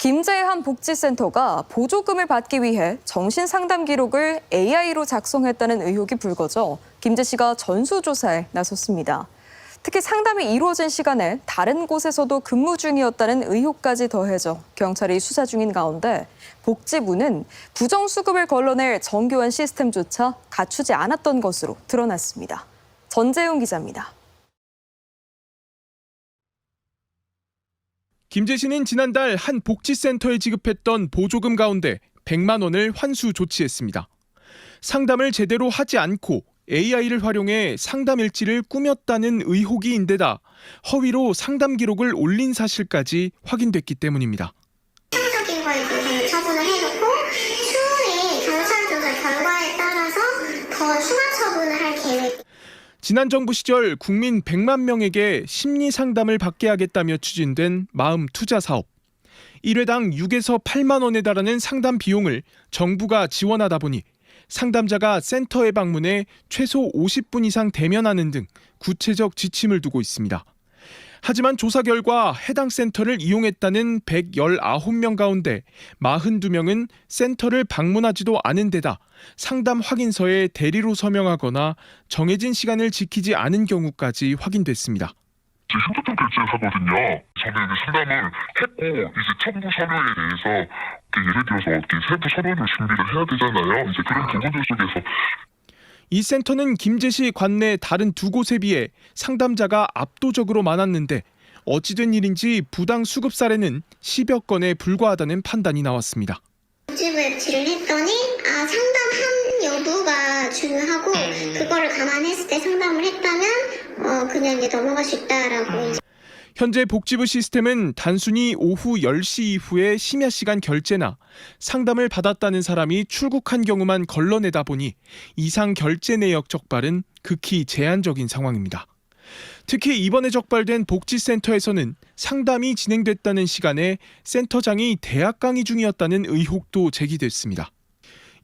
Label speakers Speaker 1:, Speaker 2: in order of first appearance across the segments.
Speaker 1: 김제의 한 복지센터가 보조금을 받기 위해 정신 상담 기록을 AI로 작성했다는 의혹이 불거져 김제 씨가 전수조사에 나섰습니다. 특히 상담이 이루어진 시간에 다른 곳에서도 근무 중이었다는 의혹까지 더해져 경찰이 수사 중인 가운데 복지부는 부정수급을 걸러낼 정교한 시스템조차 갖추지 않았던 것으로 드러났습니다. 전재용 기자입니다.
Speaker 2: 김재 씨는 지난달 한 복지센터에 지급했던 보조금 가운데 100만 원을 환수 조치했습니다. 상담을 제대로 하지 않고 AI를 활용해 상담 일지를 꾸몄다는 의혹이 인데다 허위로 상담 기록을 올린 사실까지 확인됐기 때문입니다.
Speaker 3: 추가적인 거에 대해서는 처분을 해놓고 추후에 경찰 조사 결과에 따라서 더 추가 처분을 할 계획.
Speaker 2: 지난 정부 시절 국민 100만 명에게 심리 상담을 받게 하겠다며 추진된 마음 투자 사업. 1회당 6에서 8만 원에 달하는 상담 비용을 정부가 지원하다 보니 상담자가 센터에 방문해 최소 50분 이상 대면하는 등 구체적 지침을 두고 있습니다. 하지만 조사 결과 해당 센터를 이용했다는 119명 가운데 42명은 센터를 방문하지도 않은 데다 상담 확인서에 대리로 서명하거나 정해진 시간을 지키지 않은 경우까지 확인됐습니다.
Speaker 4: 핸드폰 결제를 하거든요. 저는 이제 상담을 했고 이제 첨부 서류에 대해서 예를 들어서 이렇게 세부 서류를 준비를 해야 되잖아요. 이제 그런 부분들 속에서
Speaker 2: 이 센터는 김제시 관내 다른 두 곳에 비해 상담자가 압도적으로 많았는데 어찌된 일인지 부당 수급 사례는 10여 건에 불과하다는 판단이 나왔습니다.
Speaker 3: 복지부에 질을 했더니 아 상담한 여부가 중요하고 그거를 감안했을 때 상담을 했다면 어 그냥 이제 넘어갈 수 있다라고
Speaker 2: 현재 복지부 시스템은 단순히 오후 10시 이후에 심야 시간 결제나 상담을 받았다는 사람이 출국한 경우만 걸러내다 보니 이상 결제 내역 적발은 극히 제한적인 상황입니다. 특히 이번에 적발된 복지센터에서는 상담이 진행됐다는 시간에 센터장이 대학 강의 중이었다는 의혹도 제기됐습니다.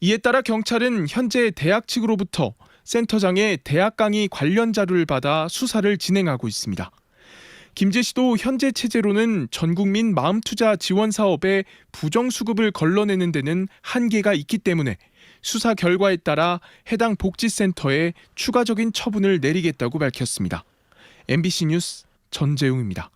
Speaker 2: 이에 따라 경찰은 현재 대학 측으로부터 센터장의 대학 강의 관련 자료를 받아 수사를 진행하고 있습니다. 김재 씨도 현재 체제로는 전 국민 마음 투자 지원 사업에 부정 수급을 걸러내는 데는 한계가 있기 때문에 수사 결과에 따라 해당 복지센터에 추가적인 처분을 내리겠다고 밝혔습니다. MBC 뉴스 전재웅입니다.